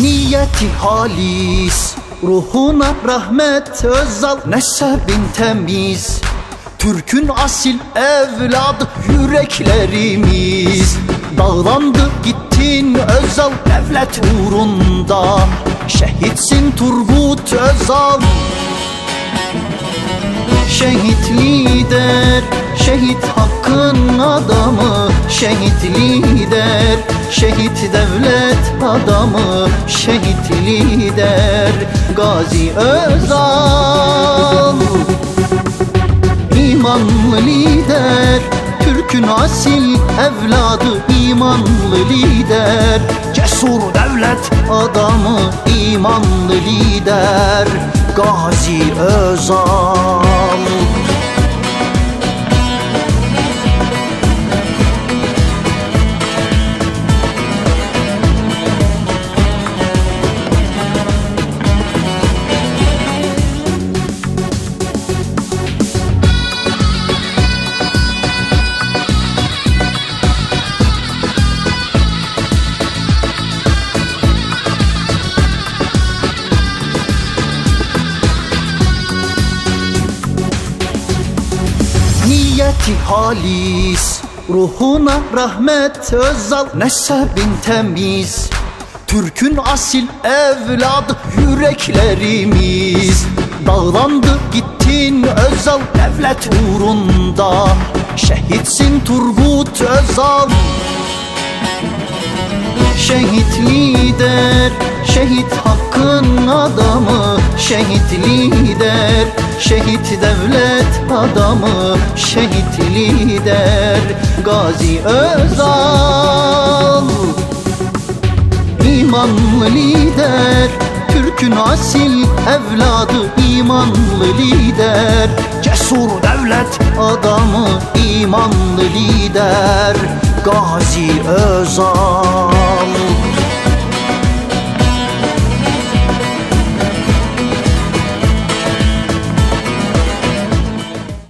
Niyeti halis Ruhuna rahmet özal Nesebin temiz Türk'ün asil evladı yüreklerimiz Dağlandı gittin özal devlet uğrunda Şehitsin Turgut Özal Şehit lider, şehit hakkın adamı Şehit lider, şehit devlet adamı Şehit lider, Gazi Özal. İmanlı lider, Türk'ün asil evladı imanlı lider. Cesur devlet adamı imanlı lider Gazi Özal Niyeti halis Ruhuna rahmet özal Nesebin temiz Türk'ün asil evladı yüreklerimiz. Dağlandı gittin özal devlet uğrunda Şehitsin Turgut Özal. Şehit lider, şehit hakkın adamı Şehit lider, şehit devlet adamı Şehit lider, Gazi Özal İmanlı lider, Türk'ün asil evladı imanlı lider. Cesur devlet adamı imanlı lider. Gazi Özal